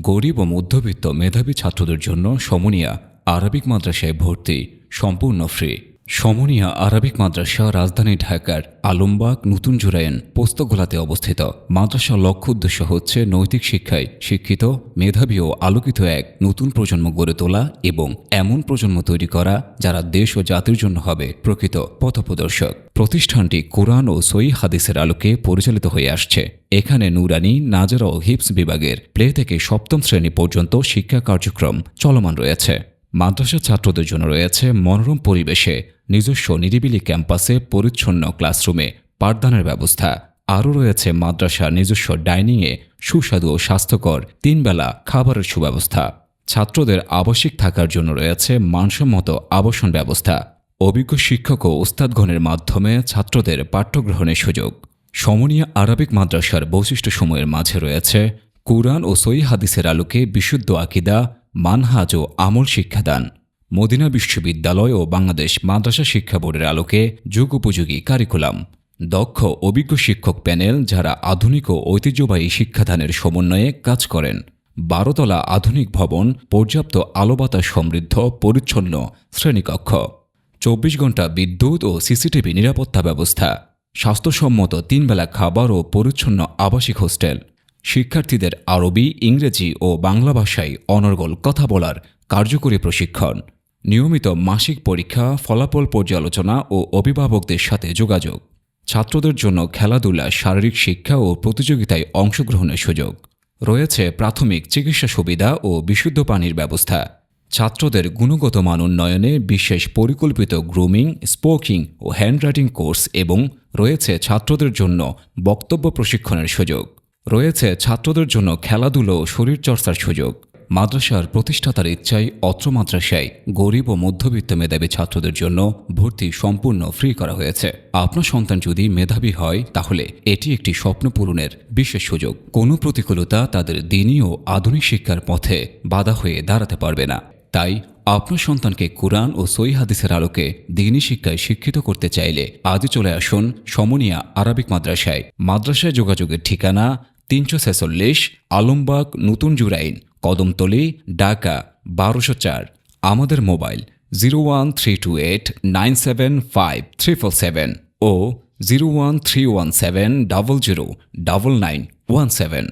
গরিব ও মধ্যবিত্ত মেধাবী ছাত্রদের জন্য সমনিয়া আরবিক মাদ্রাসায় ভর্তি সম্পূর্ণ ফ্রি। সমনিয়া আরবিক মাদ্রাসা রাজধানী ঢাকার আলমবাগ নতুন জুরাইন পোস্তগোলাতে অবস্থিত। মাদ্রাসার লক্ষ্য উদ্দেশ্য হচ্ছে নৈতিক শিক্ষায় শিক্ষিত, মেধাবী ও আলোকিত এক নতুন প্রজন্ম গড়ে তোলা এবং এমন প্রজন্ম তৈরি করা যারা দেশ ও জাতির জন্য হবে প্রকৃত পথপ্রদর্শক। প্রতিষ্ঠানটি কোরআন ও সই হাদিসের আলোকে পরিচালিত হয়ে আসছে। এখানে নুরানি, নাজারা ও হিপস বিভাগের প্লে থেকে সপ্তম শ্রেণি পর্যন্ত শিক্ষা কার্যক্রম চলমান রয়েছে। মাদ্রাসা ছাত্রদের জন্য রয়েছে মনোরম পরিবেশে নিজস্ব নিরিবিলি ক্যাম্পাসে পরিচ্ছন্ন ক্লাসরুমে পাঠদানের ব্যবস্থা। আরও রয়েছে মাদ্রাসার নিজস্ব ডাইনিংয়ে সুস্বাদু ও স্বাস্থ্যকর তিনবেলা খাবারের সুব্যবস্থা। ছাত্রদের আবাসিক থাকার জন্য রয়েছে মানসম্মত আবাসন ব্যবস্থা। অভিজ্ঞ শিক্ষক ও ওস্তাদগণের মাধ্যমে ছাত্রদের পাঠ্যগ্রহণের সুযোগ। সমনীয় আরবিক মাদ্রাসার বৈশিষ্ট্যসমূহের মাঝে রয়েছে কুরআন ও সই হাদিসের আলোকে বিশুদ্ধ আকিদা মানহাজ ও আমল শিক্ষাদান। মদিনা বিশ্ববিদ্যালয় ও বাংলাদেশ মাদ্রাসা শিক্ষা বোর্ডের আলোকে যুগ উপযোগী কারিকুলাম। দক্ষ অভিজ্ঞ শিক্ষক প্যানেল যারা আধুনিক ও ঐতিহ্যবাহী শিক্ষাদানের সমন্বয়ে কাজ করেন। বারোতলা আধুনিক ভবন, পর্যাপ্ত আলোবাতা সমৃদ্ধ, পরিচ্ছন্ন, শ্রেণীকক্ষ। চব্বিশ ঘণ্টা বিদ্যুৎ ও সিসিটিভি নিরাপত্তা ব্যবস্থা। স্বাস্থ্যসম্মত তিনবেলা খাবার ও পরিচ্ছন্ন আবাসিক হোস্টেল। শিক্ষার্থীদের আরবি, ইংরেজি ও বাংলা ভাষায় অনর্গল কথা বলার কার্যকরী প্রশিক্ষণ। নিয়মিত মাসিক পরীক্ষা, ফলাফল পর্যালোচনা ও অভিভাবকদের সাথে যোগাযোগ। ছাত্রদের জন্য খেলাধুলা, শারীরিক শিক্ষা ও প্রতিযোগিতায় অংশগ্রহণের সুযোগ। রয়েছে প্রাথমিক চিকিৎসা সুবিধা ও বিশুদ্ধ পানির ব্যবস্থা। ছাত্রদের গুণগত মান উন্নয়নে বিশেষ পরিকল্পিত গ্রুমিং, স্পোকিং ও হ্যান্ডরাইটিং কোর্স এবং রয়েছে ছাত্রদের জন্য বক্তব্য প্রশিক্ষণের সুযোগ। রয়েছে ছাত্রদের জন্য খেলাধুলো ও শরীরচর্চার সুযোগ। মাদ্রাসার প্রতিষ্ঠাতার ইচ্ছায় অত্র মাদ্রাসায় গরিব ও মধ্যবিত্ত মেধাবী ছাত্রদের জন্য ভর্তি সম্পূর্ণ ফ্রি করা হয়েছে। আপনার সন্তান যদি মেধাবী হয়, তাহলে এটি একটি স্বপ্ন পূরণের বিশেষ সুযোগ। কোনো প্রতিকূলতা তাদের দিনী ও আধুনিক শিক্ষার পথে বাধা হয়ে দাঁড়াতে পারবে না। তাই আপনার সন্তানকে কোরআন ও সই হাদিসের আলোকে দিনী শিক্ষায় শিক্ষিত করতে চাইলে আজই চলে আসুন সমনিয়া আরবিক মাদ্রাসায়। মাদ্রাসায় যোগাযোগের ঠিকানা তিনশো ছেচল্লিশ আলমবাগ নতুন জুরাইন, কদমতলি, ঢাকা, বারোশো চার। আমাদের mobile zero one three two eight nine seven five three four seven ও zero one three one seven double zero double nine one seven.